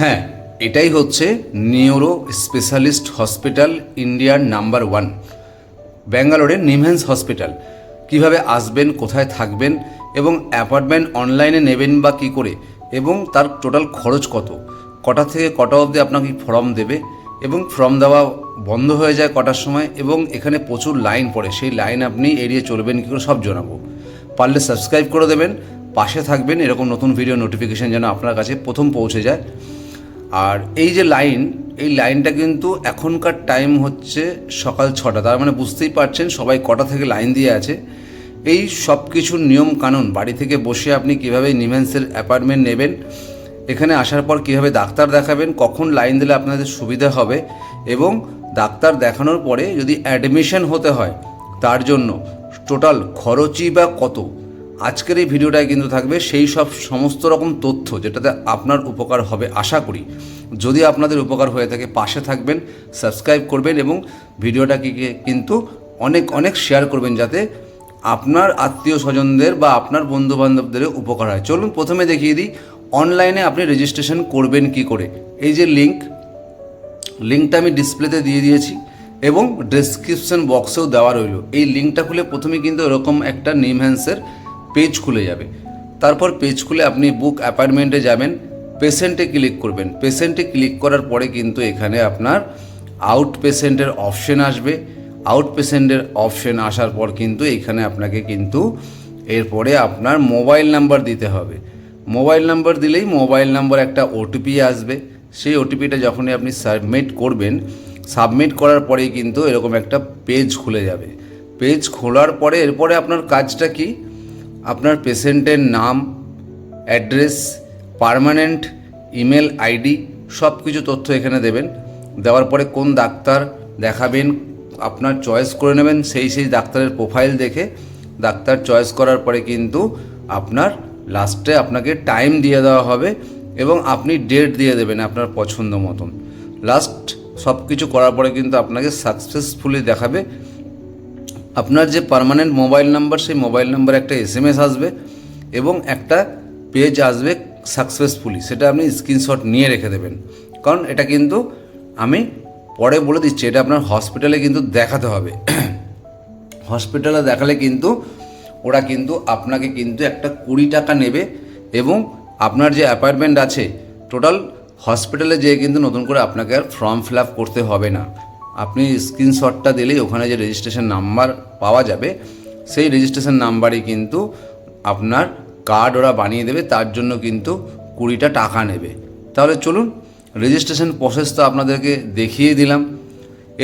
হ্যাঁ এটাই হচ্ছে নিউরো স্পেশালিস্ট হসপিটাল ইন্ডিয়ার নাম্বার ওয়ান, ব্যাঙ্গালোরের নিমহ্যান্স হসপিটাল। কীভাবে আসবেন, কোথায় থাকবেন এবং অ্যাপার্টমেন্ট অনলাইনে নেবেন বা কী করে এবং তার টোটাল খরচ কত? কটা থেকে কটা অবধি আপনাকে ফর্ম দেবে এবং ফর্ম দেওয়া বন্ধ হয়ে যায় কটার সময় এবং এখানে প্রচুর লাইন পড়ে। সেই লাইন আপনি এড়িয়ে চলবেন, কী করে সব জানাব। পারলে সাবস্ক্রাইব করে দেবেন, পাশে থাকবেন, এরকম নতুন ভিডিও নোটিফিকেশান যেন আপনার কাছে প্রথম পৌঁছে যায়। আর এই যে লাইন, এই লাইনটা কিন্তু এখনকার টাইম হচ্ছে সকাল ছটা। তার মানে বুঝতেই পারছেন সবাই কটা থেকে লাইন দিয়ে আছে। এই সব কিছুর নিয়ম কানুন, বাড়ি থেকে বসে আপনি কীভাবে নিমেন্সের অ্যাপার্টমেন্ট নেবেন, এখানে আসার পর কীভাবে ডাক্তার দেখাবেন, কখন লাইন দিলে আপনাদের সুবিধা হবে এবং ডাক্তার দেখানোর পরে যদি অ্যাডমিশন হতে হয়, তার জন্য টোটাল খরচই বা কত? আজকের এই ভিডিওটায় কিন্তু থাকবে সেই সব সমস্ত রকম তথ্য যেটাতে আপনার উপকার হবে আশা করি। যদি আপনাদের উপকার হয়ে থাকে, পাশে থাকবেন, সাবস্ক্রাইব করবেন এবং ভিডিওটাকে কিন্তু অনেক অনেক শেয়ার করবেন যাতে আপনার আত্মীয় স্বজনদের বা আপনার বন্ধু বান্ধবদের উপকার হয়। চলুন প্রথমে দেখিয়ে দিই, অনলাইনে আপনি রেজিস্ট্রেশন করবেন কি করে। এই যে লিঙ্ক লিঙ্কটা আমি ডিসপ্লেতে দিয়ে দিয়েছি এবং ডেসক্রিপশন বক্সেও দেওয়া রইল। এই লিঙ্কটা খুলে প্রথমে কিন্তু এরকম একটা নিমহ্যান্সের পেজ খুলে যাবে। তারপর পেজ খুলে আপনি বুক অ্যাপয়েন্টমেন্টে যাবেন পেশেন্টে ক্লিক করবেন। পেশেন্টে ক্লিক করার পরে কিন্তু এখানে আপনার আউট পেশেন্টের অপশন আসবে। আউট পেশেন্টের অপশন আসার পর কিন্তু এখানে আপনাকে কিন্তু এরপরে আপনার মোবাইল নাম্বার দিতে হবে। মোবাইল নাম্বার দিলেই মোবাইল নাম্বার একটা ওটিপি আসবে। সেই ওটিপিটা যখনই আপনি সাবমিট করবেন সাবমিট করার পরেই কিন্তু এরকম একটা পেজ খুলে যাবে। পেজ খোলার পরে এরপরে আপনার কাজটা কি? আপনার পেশেন্টের নাম, অ্যাড্রেস, পার্মানেন্ট, ইমেল আইডি সব কিছু তথ্য এখানে দেবেন। দেওয়ার পরে কোন ডাক্তার দেখাবেন, আপনার চয়েস করে নেবেন, সেই সেই ডাক্তারের প্রোফাইল দেখে ডাক্তার চয়েস করার পরে কিন্তু আপনার লাস্টে আপনাকে টাইম দিয়ে দেওয়া হবে এবং আপনি ডেট দিয়ে দেবেন আপনার পছন্দ মতন। লাস্ট সব কিছু করার পরে কিন্তু আপনাকে সাকসেসফুলি দেখাবে আপনার যে পার্মানেন্ট মোবাইল নাম্বার সেই মোবাইল নাম্বারে একটা এস আসবে এবং একটা পেজ আসবে সাকসেসফুলি সেটা আপনি স্ক্রিনশট নিয়ে রেখে দেবেন। কারণ এটা কিন্তু আমি পরে বলে দিচ্ছি, এটা আপনার হসপিটালে কিন্তু দেখাতে হবে। হসপিটালে দেখালে কিন্তু ওরা কিন্তু আপনাকে কিন্তু একটা কুড়ি টাকা নেবে এবং আপনার যে অ্যাপয়েন্টমেন্ট আছে টোটাল হসপিটালে যেয়ে কিন্তু নতুন করে আপনাকে আর ফর্ম ফিল আপ করতে হবে না। আপনি স্ক্রিনশটটা দিলেই ওখানে যে রেজিস্ট্রেশন নাম্বার পাওয়া যাবে, সেই রেজিস্ট্রেশন নাম্বারই কিন্তু আপনার কার্ড ওরা বানিয়ে দেবে, তার জন্য কিন্তু কুড়িটা টাকা নেবে। তাহলে চলুন রেজিস্ট্রেশন প্রসেস তো আপনাদেরকে দেখিয়ে দিলাম।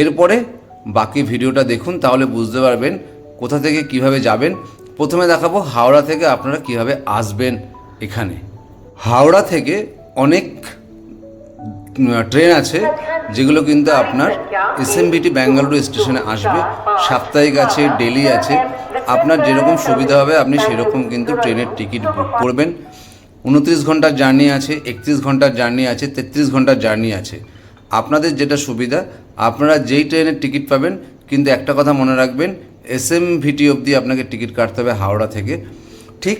এরপরে বাকি ভিডিওটা দেখুন, তাহলে বুঝতে পারবেন কোথা থেকে কীভাবে যাবেন। প্রথমে দেখাবো হাওড়া থেকে আপনারা কীভাবে আসবেন এখানে। হাওড়া থেকে অনেক ট্রেন আছে যেগুলো কিন্তু আপনার এসএমবিটি ব্যাঙ্গালুরু স্টেশনে আসবে। সাপ্তাহিক আছে ডেলি আছে। আপনার যেরকম সুবিধা হবে, আপনি সেরকম কিন্তু ট্রেনের টিকিট বুক করবেন। উনত্রিশ ঘণ্টার জার্নি আছে, একত্রিশ ঘণ্টার জার্নি আছে, তেত্রিশ ঘণ্টার জার্নি আছে। আপনাদের যেটা সুবিধা, আপনারা যেই ট্রেনের টিকিট পাবেন, কিন্তু একটা কথা মনে রাখবেন এস এম ভিটি অবধি আপনাকে টিকিট কাটতে হবে হাওড়া থেকে। ঠিক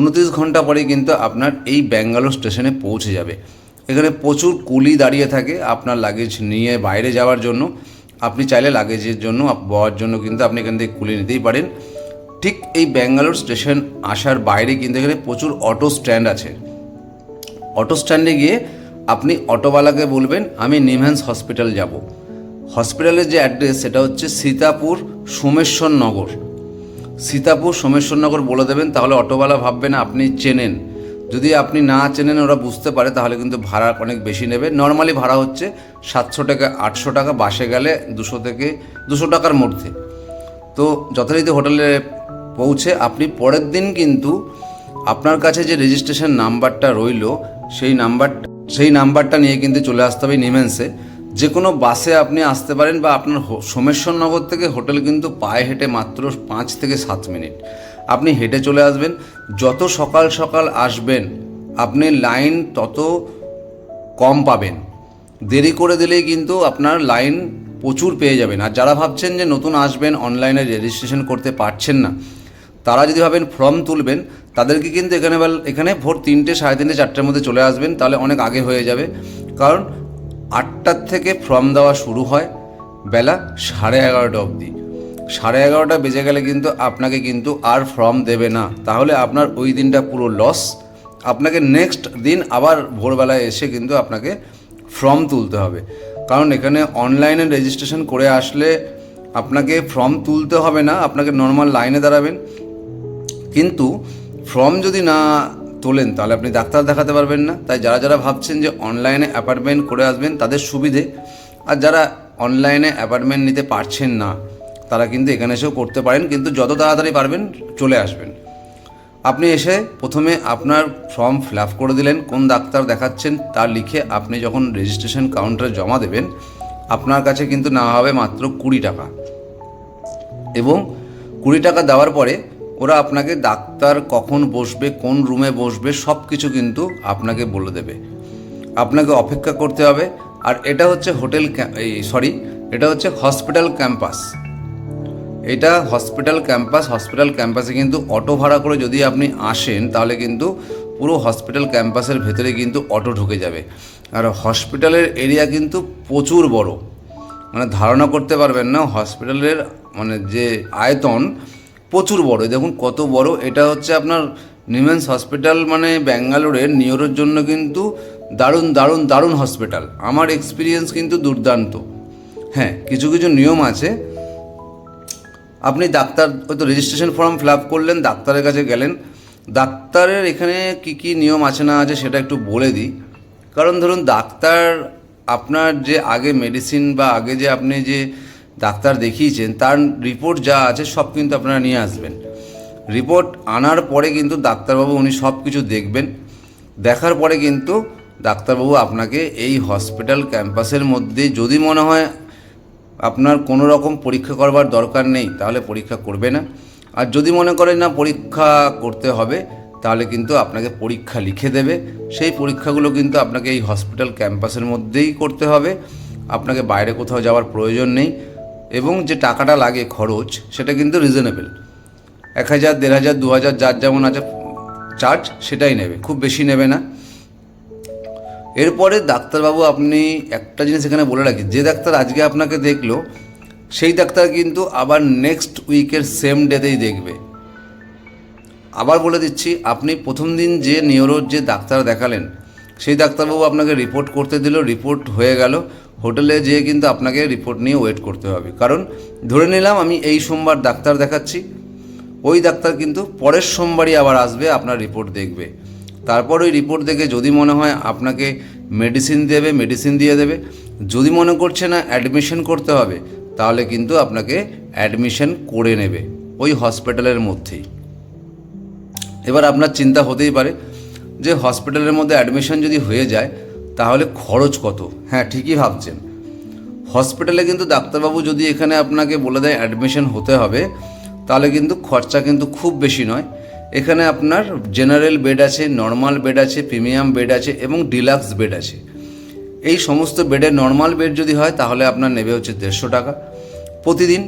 উনত্রিশ ঘণ্টা পরে কিন্তু আপনার এই ব্যাঙ্গালোর স্টেশনে পৌঁছে যাবে। এখানে প্রচুর কুলি দাঁড়িয়ে থাকে আপনার লাগেজ নিয়ে বাইরে যাওয়ার জন্য। আপনি চাইলে লাগেজের জন্য বওয়ার জন্য কিন্তু আপনি এখান থেকে কুলি নিতেই পারেন। ঠিক এই ব্যাঙ্গালোর স্টেশন আসার বাইরে কিন্তু এখানে প্রচুর অটো স্ট্যান্ড আছে। অটো স্ট্যান্ডে গিয়ে আপনি অটোওয়ালাকে বলবেন, আমি নিমহ্যান্স হসপিটাল যাব। হসপিটালের যে অ্যাড্রেস, সেটা হচ্ছে সীতাপুর সোমেশ্বর নগর সীতাপুর সোমেশ্বরনগর বলে দেবেন, তাহলে অটোওয়ালা ভাববে না আপনি চেনেন। যদি আপনি না চেনেন, ওরা বুঝতে পারে, তাহলে কিন্তু ভাড়া অনেক বেশি নেবে। নর্মালি ভাড়া হচ্ছে সাতশো টাকা আটশো টাকা, বাসে গেলে দুশো থেকে, দুশো টাকার মধ্যে। তো যথারীতি হোটেলে পৌঁছে আপনি পরের দিন কিন্তু আপনার কাছে যে রেজিস্ট্রেশন নাম্বারটা রইল, সেই নাম্বার, সেই নাম্বারটা নিয়ে কিন্তু চলে আসতে হবে নিমেন্সে যে কোনো বাসে আপনি আসতে পারেন বা আপনার সোমেশ্বরনগর থেকে হোটেল কিন্তু পায়ে হেঁটে মাত্র পাঁচ থেকে সাত মিনিট। আপনি হেঁটে চলে আসবেন। যত সকাল সকাল আসবেন, আপনি লাইন তত কম পাবেন। দেরি করে দিলেই কিন্তু আপনার লাইন প্রচুর পেয়ে যাবেন। আর যারা ভাবছেন যে নতুন আসবেন, অনলাইনে রেজিস্ট্রেশন করতে পারছেন না, তারা যদি ভাবেন ফর্ম তুলবেন, তাদেরকে কিন্তু এখানে এখানে ভোর তিনটে, সাড়ে তিনটে, চারটের মধ্যে চলে আসবেন, তাহলে অনেক আগে হয়ে যাবে। কারণ আটটার থেকে ফর্ম দেওয়া শুরু হয় বেলা সাড়ে এগারোটা অবধি। সাড়ে এগারোটা বেজে গেলে কিন্তু আপনাকে কিন্তু আর ফর্ম দেবে না। তাহলে আপনার ওই দিনটা পুরো লস আপনাকে নেক্সট দিন আবার ভোরবেলায় এসে কিন্তু আপনাকে ফর্ম তুলতে হবে। কারণ এখানে অনলাইনে রেজিস্ট্রেশন করে আসলে আপনাকে ফর্ম তুলতে হবে না, আপনাকে নর্মাল লাইনে দাঁড়াবেন। কিন্তু ফর্ম যদি না তোলেন, তাহলে আপনি ডাক্তার দেখাতে পারবেন না। তাই যারা যারা ভাবছেন যে অনলাইনে অ্যাপার্টমেন্ট করে আসবেন, তাদের সুবিধে। আর যারা অনলাইনে অ্যাপার্টমেন্ট নিতে পারছেন না তারা কিন্তু এখানে এসেও করতে পারেন, কিন্তু যত তাড়াতাড়ি পারবেন চলে আসবেন। আপনি এসে প্রথমে আপনার ফর্ম ফিল আপ করে দিলেন, কোন ডাক্তার দেখাচ্ছেন তা লিখে আপনি যখন রেজিস্ট্রেশন কাউন্টারে জমা দেবেন, আপনার কাছে কিন্তু নেওয়া হবে মাত্র কুড়ি টাকা। এবং কুড়ি টাকা দেওয়ার পরে ওরা আপনাকে ডাক্তার কখন বসবে, কোন রুমে বসবে সব কিছু কিন্তু আপনাকে বলে দেবে। আপনাকে অপেক্ষা করতে হবে। আর এটা হচ্ছে হোটেল এই সরি এটা হচ্ছে হসপিটাল ক্যাম্পাস এটা হসপিটাল ক্যাম্পাস হসপিটাল ক্যাম্পাসে কিন্তু অটো ভাড়া করে যদি আপনি আসেন, তাহলে কিন্তু পুরো হসপিটাল ক্যাম্পাসের ভেতরে কিন্তু অটো ঢুকে যাবে। আর হসপিটালের এরিয়া কিন্তু প্রচুর বড়। মানে ধারণা করতে পারবেন না হসপিটালের মানে যে আয়তন প্রচুর বড়। দেখুন কত বড়, এটা হচ্ছে আপনার নিমেন্স হসপিটাল মানে ব্যাঙ্গালোরের নিয়রের জন্য কিন্তু দারুণ দারুণ দারুণ হসপিটাল আমার এক্সপিরিয়েন্স কিন্তু দুর্দান্ত। হ্যাঁ কিছু কিছু নিয়ম আছে। আপনি ডাক্তার হয়তো রেজিস্ট্রেশন ফর্ম ফিল আপ করলেন, ডাক্তারের কাছে গেলেন। ডাক্তারের এখানে কি কি নিয়ম আছে না আছে সেটা একটু বলে দিই। কারণ ধরুন, ডাক্তার আপনার যে আগে মেডিসিন বা আগে যে আপনি যে ডাক্তার দেখিয়েছেন, তার রিপোর্ট যা আছে সব কিন্তু আপনারা নিয়ে আসবেন। রিপোর্ট আনার পরে কিন্তু ডাক্তারবাবু উনি সব কিছু দেখবেন। দেখার পরে কিন্তু ডাক্তারবাবু আপনাকে এই হসপিটাল ক্যাম্পাসের মধ্যে যদি মনে হয় আপনার কোনো রকম পরীক্ষা করবার দরকার নেই, তাহলে পরীক্ষা করবে না। আর যদি মনে করেন না পরীক্ষা করতে হবে, তাহলে কিন্তু আপনাকে পরীক্ষা লিখে দেবে। সেই পরীক্ষাগুলো কিন্তু আপনাকে এই হসপিটাল ক্যাম্পাসের মধ্যেই করতে হবে। আপনাকে বাইরে কোথাও যাওয়ার প্রয়োজন নেই এবং যে টাকাটা লাগে খরচ, সেটা কিন্তু রিজনেবল এক হাজার, দেড় হাজার, দু হাজার, যার যেমন আছে চার্জ সেটাই নেবে। খুব বেশি নেবে না। এরপরে ডাক্তারবাবু আপনি একটা জিনিস এখানে বলে রাখি, যে ডাক্তার আজকে আপনাকে দেখল, সেই ডাক্তার কিন্তু আবার নেক্সট উইকের সেম ডেতেই দেখবে। আবার বলে দিচ্ছি, আপনি প্রথম দিন যে নিউরোর যে ডাক্তার দেখালেন, সেই ডাক্তারবাবু আপনাকে রিপোর্ট করতে দিল রিপোর্ট হয়ে গেল, হোটেলে যেয়ে কিন্তু আপনাকে রিপোর্ট নিয়ে ওয়েট করতে হবে। কারণ ধরে নিলাম আমি এই সোমবার ডাক্তার দেখাচ্ছি, ওই ডাক্তার কিন্তু পরের সোমবারই আবার আসবে, আপনার রিপোর্ট দেখবে। তারপর ওই রিপোর্ট দেখে যদি মনে হয় আপনাকে মেডিসিন দেবে মেডিসিন দিয়ে দেবে, যদি মনে করছে না অ্যাডমিশন করতে হবে, তাহলে কিন্তু আপনাকে অ্যাডমিশন করে নেবে ওই হসপিটালের মধ্যেই। এবার আপনার চিন্তা হতেই পারে যে হসপিটালের মধ্যে অ্যাডমিশন যদি হয়ে যায়, তাহলে খরচ কত? হ্যাঁ ঠিকই ভাবছেন। হসপিটালে কিন্তু ডাক্তারবাবু যদি এখানে আপনাকে বলে দেয় অ্যাডমিশন হতে হবে, তাহলে কিন্তু খরচা কিন্তু খুব বেশি নয়। এখানে আপনার জেনারেল বেড আছে নর্মাল বেড আছে প্রিমিয়াম বেড আছে এবং ডিলাক্স বেড আছে। এই সমস্ত বেডের নর্মাল বেড যদি হয়, তাহলে আপনার নেবে হচ্ছে দেড়শো টাকা। প্রতিদিন,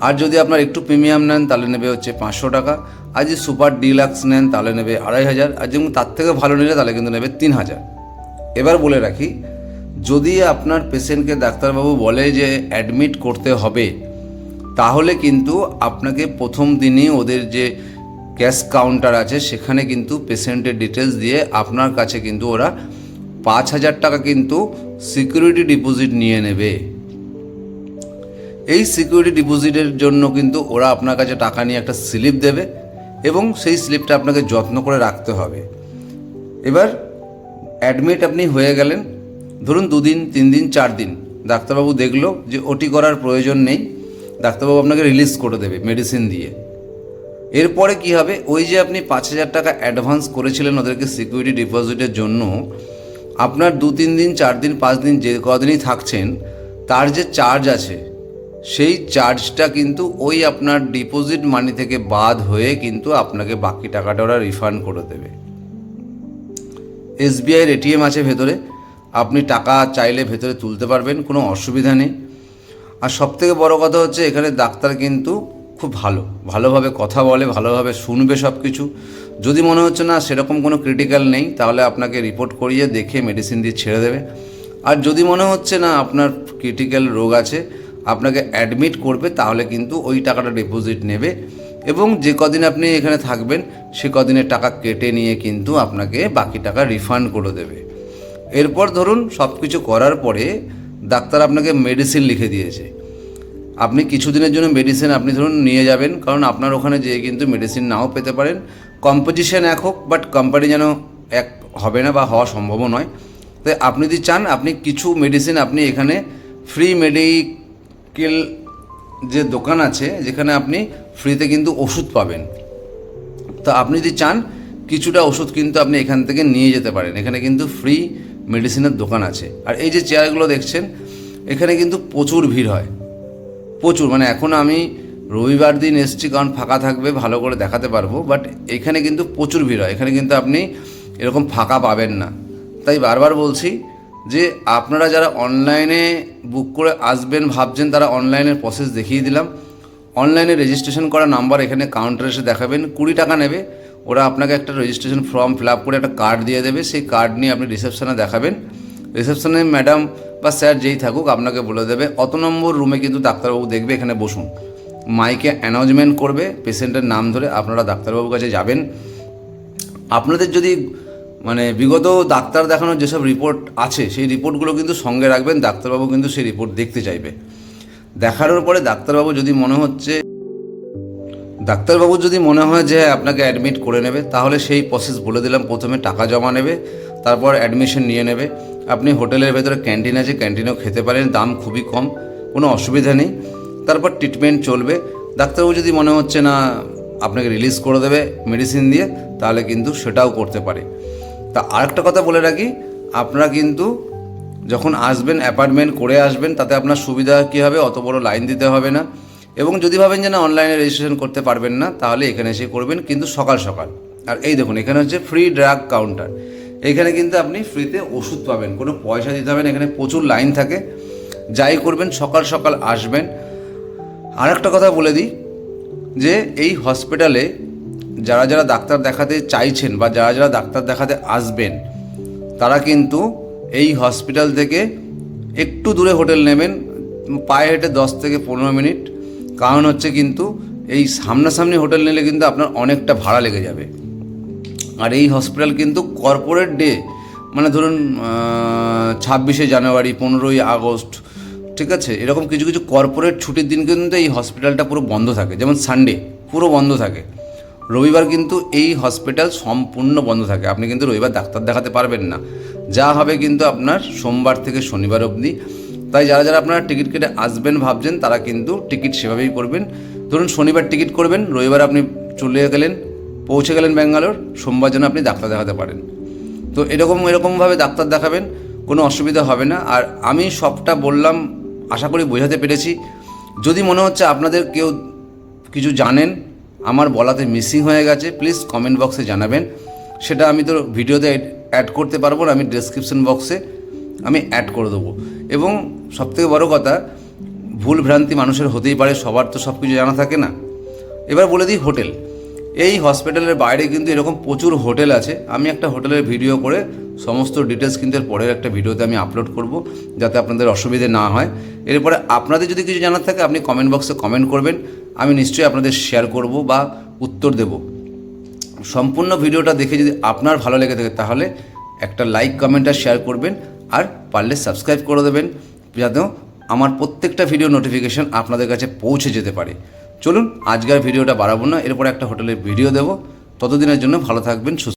আর যদি আপনার একটু প্রিমিয়াম নেন, তাহলে নেবে হচ্ছে পাঁচশো টাকা। আর যদি সুপার ডিলাক্স নেন, তাহলে নেবে আড়াই হাজার। আর যেমন তার থেকে ভালো নিলে, তাহলে কিন্তু নেবে তিন হাজার। এবার বলে রাখি, যদি আপনার পেশেন্টকে ডাক্তারবাবু বলে যে অ্যাডমিট করতে হবে, তাহলে কিন্তু আপনাকে প্রথম দিনই ওদের যে ক্যাশ কাউন্টার আছে, সেখানে কিন্তু পেশেন্টের ডিটেলস দিয়ে আপনার কাছে কিন্তু ওরা পাঁচ হাজার টাকা কিন্তু সিকিউরিটি ডিপোজিট নিয়ে নেবে। এই সিকিউরিটি ডিপোজিটের জন্য কিন্তু ওরা আপনার কাছে টাকা নিয়ে একটা স্লিপ দেবে এবং সেই স্লিপটা আপনাকে যত্ন করে রাখতে হবে। এবার অ্যাডমিট আপনি হয়ে গেলেন। ধরুন দুদিন তিন দিন চার দিন ডাক্তারবাবু দেখল যে ওটি করার প্রয়োজন নেই, ডাক্তারবাবু আপনাকে রিলিজ করে দেবে মেডিসিন দিয়ে। এরপরে কি হবে? ওই যে আপনি পাঁচ হাজার টাকা অ্যাডভান্স করেছিলেন ওদেরকে সিকিউরিটি ডিপোজিটের জন্য, আপনার দু, তিন দিন, চার দিন, পাঁচ দিন, যে কদিনই থাকছেন, তার যে চার্জ আছে, সেই চার্জটা কিন্তু ওই আপনার ডিপোজিট মানি থেকে বাদ হয়ে কিন্তু আপনাকে বাকি টাকাটা ওরা রিফান্ড করে দেবে। এসবিআইয়ের এটিএম আছে ভেতরে, আপনি টাকা চাইলে ভেতরে তুলতে পারবেন, কোনো অসুবিধা নেই। আর সবথেকে বড় কথা হচ্ছে, এখানে ডাক্তার কিন্তু খুব ভালো। ভালোভাবে কথা বলে, ভালোভাবে শুনবে সব কিছু যদি মনে হচ্ছে না সেরকম কোনো ক্রিটিক্যাল নেই, তাহলে আপনাকে রিপোর্ট করিয়ে দেখে মেডিসিন দিয়ে ছেড়ে দেবে। আর যদি মনে হচ্ছে না আপনার ক্রিটিক্যাল রোগ আছে, আপনাকে অ্যাডমিট করবে, তাহলে কিন্তু ওই টাকাটা ডিপোজিট নেবে এবং যে কদিন আপনি এখানে থাকবেন, সে কদিনের টাকা কেটে নিয়ে কিন্তু আপনাকে বাকি টাকা রিফান্ড করে দেবে। এরপর ধরুন সব কিছু করার পরে ডাক্তার আপনাকে মেডিসিন লিখে দিয়েছে। আপনি কিছুদিনের জন্য মেডিসিন আপনি ধরুন নিয়ে যাবেন, কারণ আপনার ওখানে যেয়ে কিন্তু মেডিসিন নাও পেতে পারেন। কম্পোজিশন এক হোক বাট কোম্পানি যেন এক হবে না বা হওয়া সম্ভবও নয়। তাই আপনি যদি চান, আপনি কিছু মেডিসিন আপনি এখানে ফ্রি মেডিকেল যে দোকান আছে, যেখানে আপনি ফ্রিতে কিন্তু ওষুধ পাবেন। তো আপনি যদি চান, কিছুটা ওষুধ কিন্তু আপনি এখান থেকে নিয়ে যেতে পারেন। এখানে কিন্তু ফ্রি মেডিসিনের দোকান আছে। আর এই যে চেয়ারগুলো দেখছেন, এখানে কিন্তু প্রচুর ভিড় হয়। প্রচুর মানে এখন আমি রবিবার দিন এসছি কারণ ফাঁকা থাকবে, ভালো করে দেখাতে পারব বাট এখানে কিন্তু প্রচুর ভিড় হয়। এখানে কিন্তু আপনি এরকম ফাঁকা পাবেন না। তাই বারবার বলছি যে আপনারা যারা অনলাইনে বুক করে আসবেন, ভাবছেন তারা অনলাইনের প্রসেস দেখিয়ে দিলাম। অনলাইনে রেজিস্ট্রেশন করা নাম্বার এখানে কাউন্টারে এসে দেখাবেন। কুড়ি টাকা নেবে। ওরা আপনাকে একটা রেজিস্ট্রেশন ফর্ম ফিল আপ করে একটা কার্ড দিয়ে দেবে। সেই কার্ড নিয়ে আপনি রিসেপশনে দেখাবেন। রিসেপশনে ম্যাডাম বা স্যার যেই থাকুক আপনাকে বলে দেবে। অত নম্বর রুমে কিন্তু ডাক্তারবাবু দেখবে, এখানে বসুন। মাইকে অ্যানাউন্সমেন্ট করবে, পেশেন্টের নাম ধরে আপনারা ডাক্তারবাবুর কাছে যাবেন। আপনাদের যদি মানে বিগত ডাক্তার দেখানোর যেসব রিপোর্ট আছে, সেই রিপোর্টগুলো কিন্তু সঙ্গে রাখবেন, ডাক্তারবাবু কিন্তু সেই রিপোর্ট দেখতে চাইবে। দেখানোর পরে ডাক্তারবাবু যদি মনে হচ্ছে ডাক্তারবাবু যদি মনে হয় যে আপনাকে অ্যাডমিট করে নেবে, তাহলে সেই প্রসেস বলে দিলাম। প্রথমে টাকা জমা নেবে, তারপর অ্যাডমিশন নিয়ে নেবে। আপনি হোটেলের ভেতরে ক্যান্টিন আছে, ক্যান্টিনেও খেতে পারেন, দাম খুবই কম, কোনো অসুবিধা নেই। তারপর ট্রিটমেন্ট চলবে। ডাক্তারবাবু যদি মনে হচ্ছে না আপনাকে রিলিজ করে দেবে মেডিসিন দিয়ে, তাহলে কিন্তু সেটাও করতে পারে। তা আরেকটা কথা বলে রাখি, আপনারা কিন্তু যখন আসবেন অ্যাপার্টমেন্ট করে আসবেন, তাতে আপনার সুবিধা কী হবে, অত বড় লাইন দিতে হবে না। এবং যদি ভাবেন যে না অনলাইনে রেজিস্ট্রেশন করতে পারবেন না, তাহলে এখানে এসে করবেন, কিন্তু সকাল সকাল। আর এই দেখুন, এখানে হচ্ছে ফ্রি ড্রাগ কাউন্টার এখানে কিন্তু আপনি ফ্রিতে ওষুধ পাবেন, কোনো পয়সা দিতে হবে না, এখানে প্রচুর লাইন থাকে। যাই করবেন, সকাল সকাল আসবেন। আর একটা কথা বলে দিই, যে এই হসপিটালে যারা যারা ডাক্তার দেখাতে চাইছেন বা যারা যারা ডাক্তার দেখাতে আসবেন, তারা কিন্তু এই হসপিটাল থেকে একটু দূরে হোটেল নেবেন, পায়ে হেঁটে দশ থেকে পনেরো মিনিট। কারণ হচ্ছে কিন্তু এই সামনাসামনি হোটেল নিলে কিন্তু আপনার অনেকটা ভাড়া লেগে যাবে। আর এই হসপিটাল কিন্তু কর্পোরেট ডে মানে ধরুন ছাব্বিশে জানুয়ারি, পনেরোই আগস্ট, ঠিক আছে? এরকম কিছু কিছু কর্পোরেট ছুটির দিন কিন্তু এই হসপিটালটা পুরো বন্ধ থাকে। যেমন সানডে পুরো বন্ধ থাকে। রবিবার কিন্তু এই হসপিটাল সম্পূর্ণ বন্ধ থাকে। আপনি কিন্তু রবিবার ডাক্তার দেখাতে পারবেন না। যা হবে কিন্তু আপনার সোমবার থেকে শনিবার অবধি। তাই যারা যারা আপনারা টিকিট কেটে আসবেন ভাবছেন, তারা কিন্তু টিকিট সেভাবেই করবেন। ধরুন শনিবার টিকিট করবেন, রবিবার আপনি চলে গেলেন পৌঁছে গেলেন ব্যাঙ্গালোর, সোমবার যেন আপনি ডাক্তার দেখাতে পারেন। তো এরকম, এরকমভাবে ডাক্তার দেখাবেন, কোনো অসুবিধা হবে না। আর আমি সবটা বললাম, আশা করি বোঝাতে পেরেছি। যদি মনে হচ্ছে আপনাদের কেউ কিছু জানেন, আমার বলাতে মিসিং হয়ে গেছে, প্লিজ কমেন্ট বক্সে জানাবেন। সেটা আমি তো ভিডিওতে অ্যাড করতে পারব না, আমি ডেসক্রিপশন বক্সে আমি অ্যাড করে দেবো। এবং সবথেকে বড় কথা, ভুল ভ্রান্তি মানুষের হতেই পারে, সবার তো সব কিছু জানা থাকে না। এবার বলে দিই হোটেল। এই হসপিটালের বাইরে কিন্তু এরকম প্রচুর হোটেল আছে। আমি একটা হোটেলের ভিডিও করে সমস্ত ডিটেলস কিন্তু এর পরের একটা ভিডিওতে আমি আপলোড করব, যাতে আপনাদের অসুবিধে না হয়। এরপরে আপনাদের যদি কিছু জানার থাকে, আপনি কমেন্ট বক্সে কমেন্ট করবেন। আমি নিশ্চয়ই আপনাদের শেয়ার করব বা উত্তর দেব। সম্পূর্ণ ভিডিওটা দেখে যদি আপনার ভালো লেগে থাকে, তাহলে একটা লাইক কমেন্ট আর শেয়ার করবেন। আর পারলে সাবস্ক্রাইব করে দেবেন যাতেও আমার প্রত্যেকটা ভিডিও নোটিফিকেশন আপনাদের কাছে পৌঁছে যেতে পারে। চলুন, আজকের ভিডিওটা বাড়াবো না, এরপর একটা হোটেলের ভিডিও দেবো। ততদিনের জন্য ভালো থাকবেন, সুস্থ